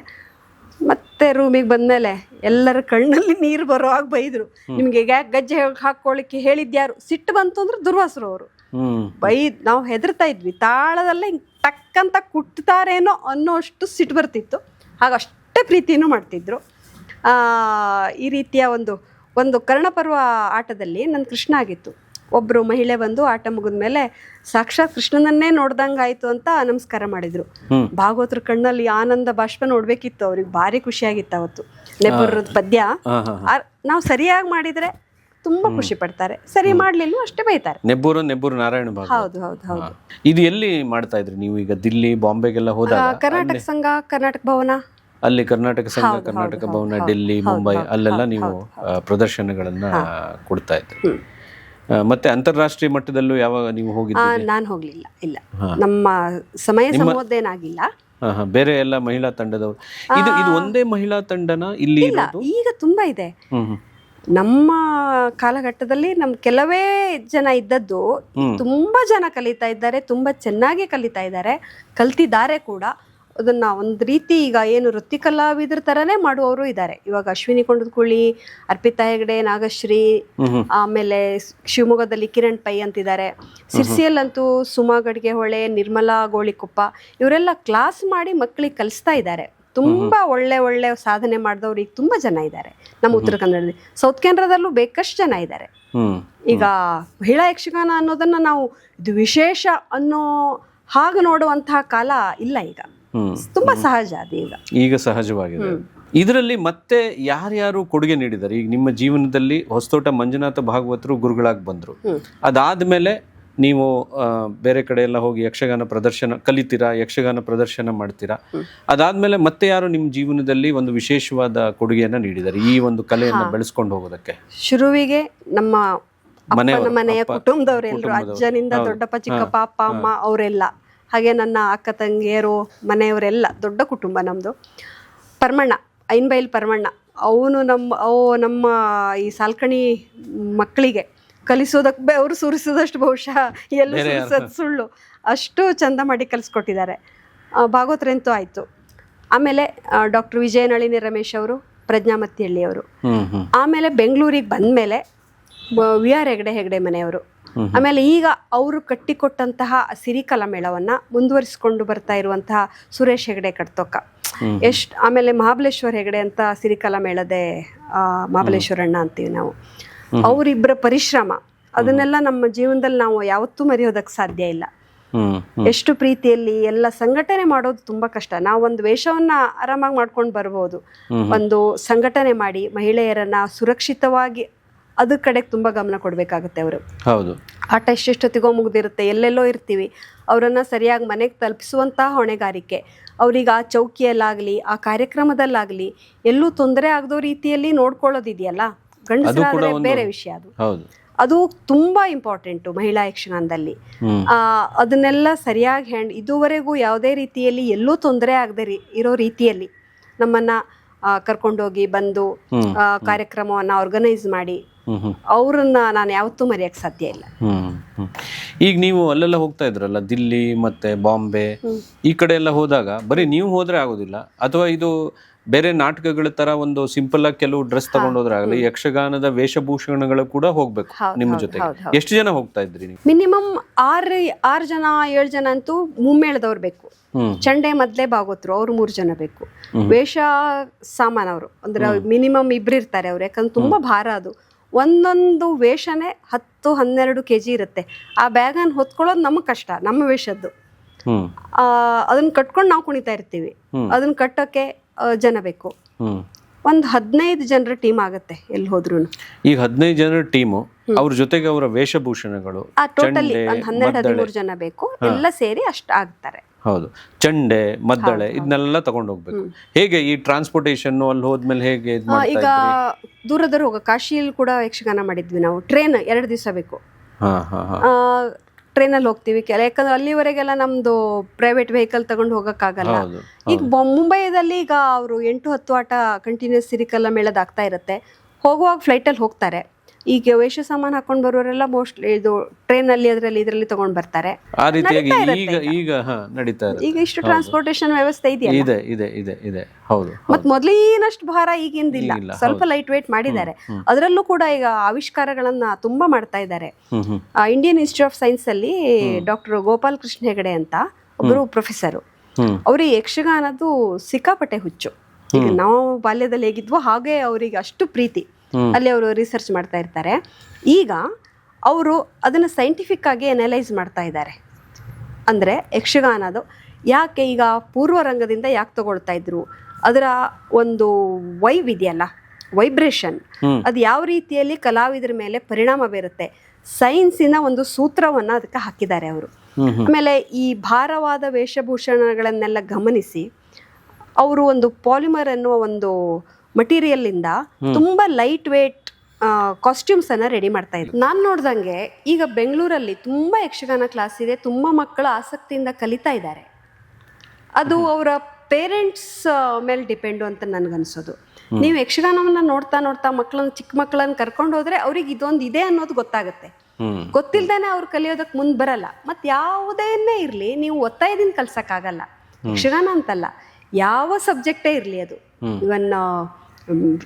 ಮತ್ತೆ ರೂಮಿಗೆ ಬಂದ್ಮೇಲೆ ಎಲ್ಲರ ಕಣ್ಣಲ್ಲಿ ನೀರು ಬರೋ ಹಾಗೆ ಬೈದ್ರು. ನಿಮ್ಗೆ ಯಾಕೆ ಗಜ್ಜೆ ಹಾಕೊಳ್ಳಿಕ್ಕೆ ಹೇಳಿದ್ಯಾರು ಸಿಟ್ಟು ಬಂತು ಅಂದ್ರೆ ದುರ್ವಾಸರು ಅವರು. ಬೈ ನಾವು ಹೆದರ್ತಾ ಇದ್ವಿ. ತಾಳದಲ್ಲೇ ಹಿಂಗೆ ಟಕ್ಕಂತ ಕುಟ್ತಾರೇನೋ ಅನ್ನೋ ಅಷ್ಟು ಸಿಟ್ಟು ಬರ್ತಿತ್ತು. ಹಾಗಷ್ಟೇ ಪ್ರೀತಿನೂ ಮಾಡ್ತಿದ್ರು. ಈ ರೀತಿಯ ಒಂದು ಒಂದು ಕರ್ಣಪರ್ವ ಆಟದಲ್ಲಿ ನನ್ನ ಕೃಷ್ಣ ಆಗಿತ್ತು. ಒಬ್ಬರು ಮಹಿಳೆ ಬಂದು ಆಟ ಮುಗಿದ ಮೇಲೆ ಸಾಕ್ಷಾತ್ ಕೃಷ್ಣನನ್ನೇ ನೋಡ್ದಂಗೆ ಆಯ್ತು ಅಂತ ನಮಸ್ಕಾರ ಮಾಡಿದ್ರು. ಭಾಗವತರ ಕಣ್ಣಲ್ಲಿ ಆನಂದ ಬಾಷ್ಪ ನೋಡ್ಬೇಕಿತ್ತು ಅವ್ರಿಗೆ ಭಾರಿ ಖುಷಿಯಾಗಿತ್ತು ಅವತ್ತು. ನೆಪುರದ ಪದ್ಯ. ನಾವು ಸರಿಯಾಗಿ ಮಾಡಿದ್ರೆ ತುಂಬಾ ಖುಷಿ ಪಡ್ತಾರೆ. ಸರಿ ಮಾಡ್ಲಿಲ್ಲ ಅಷ್ಟೇ ಬೈತಾರೆ. ನೆಬ್ಬೂರು ನೆಬ್ಬೂರು ನಾರಾಯಣ ಭಾಗ ಹೌದು ಹೌದು ಹೌದು. ಇದು ಎಲ್ಲಿ ಮಾಡ್ತಾ ಇದ್ರಿ ನೀವು ಈಗ? ದಿಲ್ಲಿ ಬಾಂಬೆಗೆಲ್ಲ ಹೋದ ಹೋದಾಗ ಕರ್ನಾಟಕ ಸಂಘ ಕರ್ನಾಟಕ ಭವನ. ಅಲ್ಲಿ ಕರ್ನಾಟಕ ಸಂಘ ಕರ್ನಾಟಕ ಭವನ ಡೆಲ್ಲಿ ಮುಂಬೈ ಅಲ್ಲೆಲ್ಲ ನೀವು ಪ್ರದರ್ಶನಗಳನ್ನ ಕೊಡ್ತಾ ಇದ್ರಿ. ಮತ್ತೆ ಅಂತಾರಾಷ್ಟ್ರೀಯ ಮಟ್ಟದಲ್ಲೂ ಯಾವಾಗ ನೀವು ಹೋಗಿದ್ದೀರಿ? ನಾನು ಹೋಗ್ಲಿಲ್ಲ ಇಲ್ಲ. ನಮ್ಮ ಸಮಯ ಸಮೋದೇನಾಗಿಲ್ಲ. ಬೇರೆ ಎಲ್ಲ ಮಹಿಳಾ ತಂಡದವರು. ಇದು ಇದು ಒಂದೇ ಮಹಿಳಾ ತಂಡನ ಇಲ್ಲಿ ಇಲ್ಲ ಈಗ ತುಂಬಾ ಇದೆ. ನಮ್ಮ ಕಾಲಘಟ್ಟದಲ್ಲಿ ನಮ್ ಕೆಲವೇ ಜನ ಇದ್ದದ್ದು ತುಂಬಾ ಜನ ಕಲಿತಾ ಇದ್ದಾರೆ ತುಂಬಾ ಚೆನ್ನಾಗಿ ಕಲಿತಾ ಇದ್ದಾರೆ ಕಲ್ತಿದ್ದಾರೆ ಕೂಡ. ಅದನ್ನ ಒಂದು ರೀತಿ ಈಗ ಏನು ವೃತ್ತಿ ಕಲಾವಿದ್ರ ತರನೇ ಮಾಡುವವರು ಇದ್ದಾರೆ ಇವಾಗ ಅಶ್ವಿನಿ ಕೊಂಡದಕುಳಿ ಅರ್ಪಿತಾ ಹೆಗಡೆ ನಾಗಶ್ರೀ. ಆಮೇಲೆ ಶಿವಮೊಗ್ಗದಲ್ಲಿ ಕಿರಣ್ ಪೈ ಅಂತಿದ್ದಾರೆ ಸಿರ್ಸಿಯಲ್ಲಂತೂ ಸುಮಾ ಗಡ್ಗೆ ಹೊಳೆ ನಿರ್ಮಲಾ ಗೋಳಿಕೊಪ್ಪ ಇವರೆಲ್ಲ ಕ್ಲಾಸ್ ಮಾಡಿ ಮಕ್ಕಳಿಗೆ ಕಲಿಸ್ತಾ ಇದ್ದಾರೆ ತುಂಬಾ ಒಳ್ಳೆ ಒಳ್ಳೆ ಸಾಧನೆ ಮಾಡಿದವರು ಈಗ ತುಂಬಾ ಜನ ಇದ್ದಾರೆ ನಮ್ಮ ಉತ್ತರ ಕನ್ನಡದಲ್ಲಿ. ಸೌತ್ ಕೇಂದ್ರದಲ್ಲೂ ಬೇಕಷ್ಟು ಜನ ಇದ್ದಾರೆ ಈಗ ಮಹಿಳಾ ಯಕ್ಷಗಾನ ಅನ್ನೋದನ್ನ ನಾವು ಇದು ವಿಶೇಷ ಅನ್ನೋ ಹಾಗೆ ನೋಡುವಂತಹ ಕಾಲ ಇಲ್ಲ ಈಗ. ತುಂಬಾ ಸಹಜ ಅದು ಈಗ. ಈಗ ಸಹಜವಾಗಿದೆ. ಇದರಲ್ಲಿ ಮತ್ತೆ ಯಾರ್ಯಾರು ಕೊಡುಗೆ ನೀಡಿದ್ದಾರೆ? ಈಗ ನಿಮ್ಮ ಜೀವನದಲ್ಲಿ ಹೊಸತೋಟ ಮಂಜುನಾಥ ಭಾಗವತರು ಗುರುಗಳಾಗಿ ಬಂದ್ರು. ಅದಾದ್ಮೇಲೆ ನೀವು ಬೇರೆ ಕಡೆ ಎಲ್ಲ ಹೋಗಿ ಯಕ್ಷಗಾನ ಪ್ರದರ್ಶನ ಕಲಿತೀರಾ ಯಕ್ಷಗಾನ ಪ್ರದರ್ಶನ ಮಾಡ್ತೀರಾ? ಅದಾದ್ಮೇಲೆ ಮತ್ತೆ ಯಾರು ನಿಮ್ಮ ಜೀವನದಲ್ಲಿ ಒಂದು ವಿಶೇಷವಾದ ಕೊಡುಗೆಯನ್ನ ನೀಡಿದ್ದಾರೆ ಈ ಒಂದು ಕಲೆಯನ್ನು ಬೆಳೆಸ್ಕೊಂಡು ಹೋಗೋದಕ್ಕೆ? ಶುರುವಿಗೆ ನಮ್ಮ ಮನೆಯ ಕುಟುಂಬದವರೆಲ್ಲರೂ ಕುಟುಂಬದವರು. ಅಜ್ಜನಿಂದ ದೊಡ್ಡಪ್ಪ ಚಿಕ್ಕಪ್ಪ ಅಪ್ಪ ಅಮ್ಮ ಅವರೆಲ್ಲ. ಹಾಗೆ ನನ್ನ ಅಕ್ಕ ತಂಗಿಯರು ಮನೆಯವರೆಲ್ಲ ದೊಡ್ಡ ಕುಟುಂಬ ನಮ್ಮದು ಪರಮಣ್ಣ ಐನ್ಬೈಲ್ ಪರಮಣ್ಣ ಅವನು ನಮ್ಮ ಅವು ನಮ್ಮ ಈ ಸಾಲ್ಕಣಿ ಮಕ್ಕಳಿಗೆ ಕಲಿಸೋದಕ್ಕೆ ಅವರು ಸುರಿಸೋದಷ್ಟು ಬಹುಶಃ ಎಲ್ಲೂ ಸುರಿಸೋದು ಸುಳ್ಳು. ಅಷ್ಟು ಚಂದ ಮಾಡಿ ಕಲಿಸ್ಕೊಟ್ಟಿದ್ದಾರೆ. ಭಾಗವತರಂತೂ ಆಯಿತು. ಆಮೇಲೆ ಡಾಕ್ಟರ್ ವಿಜಯನಳಿನಿ ರಮೇಶ್ ಅವರು ಪ್ರಜ್ಞಾಮತಿ ಅವರು. ಆಮೇಲೆ ಬೆಂಗಳೂರಿಗೆ ಬಂದಮೇಲೆ ವಿ ಆರ್ ಹೆಗ್ಡೆ ಹೆಗ್ಡೆ ಮನೆಯವರು. ಆಮೇಲೆ ಈಗ ಅವರು ಕಟ್ಟಿಕೊಟ್ಟಂತಹ ಸಿರಿಕಲಾ ಮೇಳವನ್ನ ಮುಂದುವರಿಸಿಕೊಂಡು ಬರ್ತಾ ಇರುವಂತಹ ಸುರೇಶ್ ಹೆಗಡೆ ಕಟ್ತೋಕ. ಎಷ್ಟ್ ಆಮೇಲೆ ಮಹಾಬಲೇಶ್ವರ ಹೆಗಡೆ ಅಂತ ಸಿರಿಕಲಾ ಮೇಳದೆ ಮಹಾಬಲೇಶ್ವರಣ್ಣ ಅಂತೀವಿ ನಾವು. ಅವರಿಬ್ಬರ ಪರಿಶ್ರಮ ಅದನ್ನೆಲ್ಲ ನಮ್ಮ ಜೀವನದಲ್ಲಿ ನಾವು ಯಾವತ್ತೂ ಮರೆಯೋದಕ್ಕೆ ಸಾಧ್ಯ ಇಲ್ಲ. ಎಷ್ಟು ಪ್ರೀತಿಯಲ್ಲಿ ಎಲ್ಲ ಸಂಘಟನೆ ಮಾಡೋದು ತುಂಬಾ ಕಷ್ಟ. ನಾವು ಒಂದು ವೇಷವನ್ನ ಆರಾಮಾಗಿ ಮಾಡ್ಕೊಂಡು ಬರ್ಬೋದು. ಒಂದು ಸಂಘಟನೆ ಮಾಡಿ ಮಹಿಳೆಯರನ್ನ ಸುರಕ್ಷಿತವಾಗಿ ಅದ್ರ ಕಡೆಗೆ ತುಂಬಾ ಗಮನ ಕೊಡಬೇಕಾಗುತ್ತೆ ಅವರು. ಹೌದು. ಆಟ ಎಷ್ಟೆಷ್ಟೊತ್ತಿಗೋ ಮುಗ್ದಿರುತ್ತೆ ಎಲ್ಲೆಲ್ಲೋ ಇರ್ತೀವಿ. ಅವರನ್ನ ಸರಿಯಾಗಿ ಮನೆಗೆ ತಲುಪಿಸುವಂತಹ ಹೊಣೆಗಾರಿಕೆ ಅವ್ರಿಗೆ ಆ ಚೌಕಿಯಲ್ಲಾಗಲಿ ಆ ಕಾರ್ಯಕ್ರಮದಲ್ಲಾಗಲಿ ಎಲ್ಲೂ ತೊಂದರೆ ಆಗದೋ ರೀತಿಯಲ್ಲಿ ನೋಡ್ಕೊಳ್ಳೋದಿದೆಯಲ್ಲ? ಗಂಡಸರಾದ್ರೆ ಬೇರೆ ವಿಷಯ ಅದು. ಅದು ತುಂಬಾ ಇಂಪಾರ್ಟೆಂಟು ಮಹಿಳಾ ಯಕ್ಷಗಾನದಲ್ಲಿ. ಆ, ಅದನ್ನೆಲ್ಲ ಸರಿಯಾಗಿ ಹ್ಯಾಂಡ್ ಇದುವರೆಗೂ ಯಾವುದೇ ರೀತಿಯಲ್ಲಿ ಎಲ್ಲೂ ತೊಂದರೆ ಆಗದೆ ಇರೋ ರೀತಿಯಲ್ಲಿ ನಮ್ಮನ್ನ ಕರ್ಕೊಂಡೋಗಿ ಬಂದು ಕಾರ್ಯಕ್ರಮವನ್ನ ಆರ್ಗನೈಸ್ ಮಾಡಿ ಅವ್ರನ್ನ ನಾನು ಯಾವತ್ತೂ ಮರೆಯಕ್ಕೆ ಸಾಧ್ಯ ಇಲ್ಲ. ಈಗ ನೀವು ಅಲ್ಲೆಲ್ಲ ಹೋಗ್ತಾ ಇದ್ರಲ್ಲ ದಿಲ್ಲಿ ಮತ್ತೆ ಬಾಂಬೆ ಈ ಕಡೆ ಎಲ್ಲ ಹೋದಾಗ ಬರೀ ನೀವು ಹೋದ್ರೆ ಆಗೋದಿಲ್ಲ ಅಥವಾ ಇದು ಬೇರೆ ನಾಟಕಗಳ ತರ ಒಂದು ಸಿಂಪಲ್ ಆಗಿ ಕೆಲವು ಡ್ರೆಸ್ ತಗೊಂಡೋದ್ರೆ ಆಗಲಿ ಯಕ್ಷಗಾನದ ವೇಷಭೂಷಣಗಳು ಕೂಡ ಹೋಗ್ಬೇಕು ನಿಮ್ಮ ಜೊತೆ. ಎಷ್ಟು ಜನ ಹೋಗ್ತಾ ಇದ್ರಿ ನೀವು? ಮಿನಿಮಮ್ ಆರು ಆರು ಜನ ಏಳು ಜನ ಅಂತೂ ಮುಮ್ಮೇಳದವ್ರು ಬೇಕು. ಚಂಡೆ ಮೊದ್ಲೇ ಬಾಗೋತ್ರು ಅವ್ರು ಮೂರು ಜನ ಬೇಕು. ವೇಷ ಸಾಮಾನವರು ಅಂದ್ರೆ ಮಿನಿಮಮ್ ಇಬ್ರು ಇರ್ತಾರೆ ಅವ್ರು ಯಾಕಂದ್ರೆ ತುಂಬಾ ಭಾರ ಅದು. ಒಂದೊಂದು ವೇಷನೇ ಹತ್ತು ಹನ್ನೆರಡು ಕೆ ಜಿ ಇರುತ್ತೆ. ಆ ಬ್ಯಾಗನ್ನು ಹೊತ್ಕೊಳ್ಳೋದು ನಮಗೆ ಕಷ್ಟ ನಮ್ಮ ವೇಷದ್ದು. ಅದನ್ನ ಕಟ್ಕೊಂಡು ನಾವು ಕುಣಿತಾ ಇರ್ತೀವಿ. ಅದನ್ನ ಕಟ್ಟೋಕೆ ಜನ ಬೇಕು. ಒಂದು ಹದಿನೈದು ಜನರ ಟೀಮ್ ಆಗುತ್ತೆ ಎಲ್ಲಿ ಹೋದ್ರು ಈಗ ಹದಿನೈದು ಜನರ ಟೀಮು ಅವ್ರ ಜೊತೆಗೆ ಅವರ ವೇಷಭೂಷಣಗಳು ಟೋಟಲಿ ಒಂದು ಹನ್ನೆರಡು. ಹದಿಮೂರು ಜನ ಬೇಕು. ಎಲ್ಲ ಸೇರಿ ಅಷ್ಟು ಆಗ್ತಾರೆ. ಹೌದು. ಚಂಡೆ ಮದ್ದಳೆ ಇದನ್ನೆಲ್ಲ ತಗೊಂಡು ಹೋಗ್ಬೇಕು ಹೇಗೆ ಈ ಟ್ರಾನ್ಸ್ಪೋರ್ಟೇಷನ್ ಅಲ್ಲಿ ಹೋದ್ಮೇಲೆ ಹೇಗೆ ಇದ್ ಮಾಡ್ತಾ ಈಗ ಇದ್ರಿ? ರೋಗ ದೂರ ಹೋಗ ಕಾಶಿಯಲ್ಲಿ ಕೂಡ ಯಕ್ಷಗಾನ ಮಾಡಿದ್ವಿ ನಾವು. ಟ್ರೈನ್ ಎರಡು ದಿವಸ ಬೇಕು. ಹಾ ಹಾ ಹಾ. ಟ್ರೈನಲ್ಲಿ ಹೋಗ್ತೀವಿ. ಕೆಲ ಯಾಕಂದ್ರೆ ಅಲ್ಲಿವರೆಗೆಲ್ಲ ನಮ್ದು ಪ್ರೈವೇಟ್ ವೆಹಿಕಲ್ ತಗೊಂಡು ಹೋಗಕ್ಕಾಗಲ್ಲ. ಹೌದು ಈಗ ಬೊ- ಮುಂಬೈದಲ್ಲಿ ಈಗ ಅವರು ಎಂಟು ಹತ್ತು ಆಟ ಕಂಟಿನ್ಯೂಸ್ ಸಿರಿಕಲ್ಲ ಮೇಳದಾಗ್ತಾ ಇರುತ್ತೆ. ಹೋಗುವಾಗ ಫ್ಲೈಟಲ್ಲಿ ಹೋಗ್ತಾರೆ. ಈಗ ವೇಷ ಸಾಮಾನ್ ಹಾಕೊಂಡು ಬರೋರೆಲ್ಲ ಮೋಸ್ಟ್ಲಿ ಇದು ಟ್ರೈನಲ್ಲಿ ಅದರಲ್ಲಿ ಇದರಲ್ಲಿ ತಗೊಂಡ್ ಬರ್ತಾರೆ. ಆ ರೀತಿಯಾಗಿ ನಡೀತಾ ಇರುತ್ತೆ ಈಗ ಈಗ. ಹಾ ನಡೀತಾ ಇದೆ ಈಗ ಇಷ್ಟು ಟ್ರಾನ್ಸ್ಪೋರ್ಟೇಷನ್ ವ್ಯವಸ್ಥೆ ಇದೆಯಲ್ಲ? ಇದೆ ಇದೆ ಇದೆ ಇದೆ. ಹೌದು ಮತ್ ಮೊದಲಿನಷ್ಟು ಭಾರ ಈಗಿಂದಿಲ್ಲ. ಸ್ವಲ್ಪ ಲೈಟ್ ವೇಟ್ ಮಾಡಿದ್ದಾರೆ. ಅದರಲ್ಲೂ ಕೂಡ ಈಗ ಆವಿಷ್ಕಾರಗಳನ್ನ ತುಂಬಾ ಮಾಡ್ತಾ ಇದ್ದಾರೆ. ಹ್ಮ್ ಹ್ಮ್. ಇಂಡಿಯನ್ ಇನ್ಸ್ಟಿಟ್ಯೂಟ್ ಆಫ್ ಸೈನ್ಸ್ ಅಲ್ಲಿ ಡಾಕ್ಟರ್ ಗೋಪಾಲ್ ಕೃಷ್ಣ ಹೆಗಡೆ ಅಂತ ಒಬ್ಬರು ಪ್ರೊಫೆಸರ್ ಹ್ಮ್. ಅವ್ರಿಗೆ ಯಕ್ಷಗಾನದ್ದು ಸಿಕ್ಕಾಪಟ್ಟೆ ಹುಚ್ಚು. ಈಗ ನಾವು ಬಾಲ್ಯದಲ್ಲಿ ಹೇಗಿದ್ವೋ ಹಾಗೆ ಅವರಿಗೆ ಅಷ್ಟು ಪ್ರೀತಿ. ಅಲ್ಲಿ ಅವರು ರಿಸರ್ಚ್ ಮಾಡ್ತಾ ಇರ್ತಾರೆ. ಈಗ ಅವರು ಅದನ್ನ ಸೈಂಟಿಫಿಕ್ ಆಗಿ ಅನಲೈಸ್ ಮಾಡ್ತಾ ಇದ್ದಾರೆ. ಅಂದ್ರೆ ಯಕ್ಷಗಾನದು ಯಾಕೆ ಈಗ ಪೂರ್ವ ರಂಗದಿಂದ ಯಾಕೆ ತಗೊಳ್ತಾ ಇದ್ರು? ಅದರ ಒಂದು ವೈವ್ ಇದೆಯಲ್ಲ ವೈಬ್ರೇಷನ್. ಅದು ಯಾವ ರೀತಿಯಲ್ಲಿ ಕಲಾವಿದರ ಮೇಲೆ ಪರಿಣಾಮ ಬೀರುತ್ತೆ? ಸೈನ್ಸಿನ ಒಂದು ಸೂತ್ರವನ್ನ ಅದಕ್ಕೆ ಹಾಕಿದ್ದಾರೆ ಅವರು. ಆಮೇಲೆ ಈ ಭಾರವಾದ ವೇಷಭೂಷಣಗಳನ್ನೆಲ್ಲ ಗಮನಿಸಿ ಅವರು ಒಂದು ಪಾಲಿಮರ್ ಅನ್ನುವ ಒಂದು ಮಟೀರಿಯಲ್ ಇಂದ ತುಂಬಾ ಲೈಟ್ ವೇಟ್ ಕಾಸ್ಟ್ಯೂಮ್ಸ್ ಅನ್ನ ರೆಡಿ ಮಾಡ್ತಾ ಇದ್ರು. ನಾನು ನೋಡ್ದಂಗೆ ಈಗ ಬೆಂಗಳೂರಲ್ಲಿ ತುಂಬಾ ಯಕ್ಷಗಾನ ಕ್ಲಾಸ್ ಇದೆ ತುಂಬಾ ಮಕ್ಕಳು ಆಸಕ್ತಿಯಿಂದ ಕಲಿತಾ ಇದ್ದಾರೆ. ಅದು ಅವರ ಪೇರೆಂಟ್ಸ್ ಮೇಲೆ ಡಿಪೆಂಡು ಅಂತ ನನ್ಗನ್ಸೋದು. ನೀವು ಯಕ್ಷಗಾನವನ್ನ ನೋಡ್ತಾ ನೋಡ್ತಾ ಮಕ್ಕಳನ್ನ ಚಿಕ್ಕ ಮಕ್ಕಳನ್ನ ಕರ್ಕೊಂಡು ಹೋದ್ರೆ ಅವ್ರಿಗೆ ಇದೊಂದು ಇದೆ ಅನ್ನೋದು ಗೊತ್ತಾಗುತ್ತೆ. ಗೊತ್ತಿಲ್ಲದೇನೆ ಗೊತ್ತಿಲ್ದೇನೆ ಅವ್ರು ಕಲಿಯೋದಕ್ಕೆ ಮುಂದೆ ಬರಲ್ಲ. ಮತ್ತೆ ಯಾವುದೇನೇ ಇರಲಿ ನೀವು ಒತ್ತಾಯದಿಂದ ಕಲ್ಸಕ್ಕಾಗಲ್ಲ. ಯಕ್ಷಗಾನ ಅಂತಲ್ಲ ಯಾವ ಸಬ್ಜೆಕ್ಟೇ ಇರಲಿ ಅದು. ಇವನ್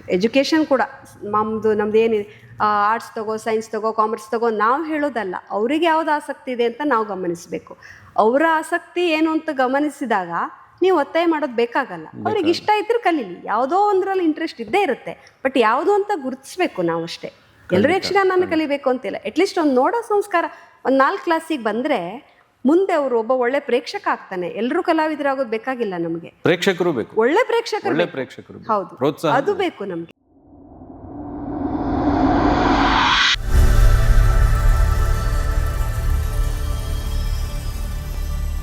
ಎಜುಕೇಷನ್ ಕೂಡ. ನಮ್ಮದು ನಮ್ಮದು ಏನಿದೆ ಆರ್ಟ್ಸ್ ತಗೋ ಸೈನ್ಸ್ ತಗೋ ಕಾಮರ್ಸ್ ತಗೋ ನಾವು ಹೇಳೋದಲ್ಲ. ಅವರಿಗೆ ಯಾವುದು ಆಸಕ್ತಿ ಇದೆ ಅಂತ ನಾವು ಗಮನಿಸಬೇಕು. ಅವರ ಆಸಕ್ತಿ ಏನು ಅಂತ ಗಮನಿಸಿದಾಗ ನೀವು ಒತ್ತಾಯ ಮಾಡೋದು ಬೇಕಾಗಲ್ಲ. ಅವ್ರಿಗೆ ಇಷ್ಟ ಇದ್ರೆ ಕಲೀಲಿ. ಯಾವುದೋ ಒಂದರಲ್ಲಿ ಇಂಟ್ರೆಸ್ಟ್ ಇದ್ದೇ ಇರುತ್ತೆ. ಬಟ್ ಯಾವುದು ಅಂತ ಗುರುತಿಸ್ಬೇಕು ನಾವು ಅಷ್ಟೇ. ಎಲ್ಲರೂ ಯಕ್ಷಗಾನ ಕಲಿಬೇಕು ಅಂತಿಲ್ಲ. ಅಟ್ಲೀಸ್ಟ್ ಒಂದು ನೋಡೋ ಸಂಸ್ಕಾರ. ಒಂದು ನಾಲ್ಕು ಕ್ಲಾಸಿಗೆ ಬಂದರೆ ಮುಂದೆ ಅವರು ಒಬ್ಬ ಒಳ್ಳೆ ಪ್ರೇಕ್ಷಕ ಆಗ್ತಾನೆ. ಎಲ್ಲರೂ ಕಲಾವಿದರಾಗೋದು ಬೇಕಾಗಿಲ್ಲ ನಮಗೆ. ಪ್ರೇಕ್ಷಕರು ಬೇಕು. ಒಳ್ಳೆ ಪ್ರೇಕ್ಷಕರು ಒಳ್ಳೆ ಪ್ರೇಕ್ಷಕರು. ಹೌದು. ಅದು ಬೇಕು ನಮಗೆ.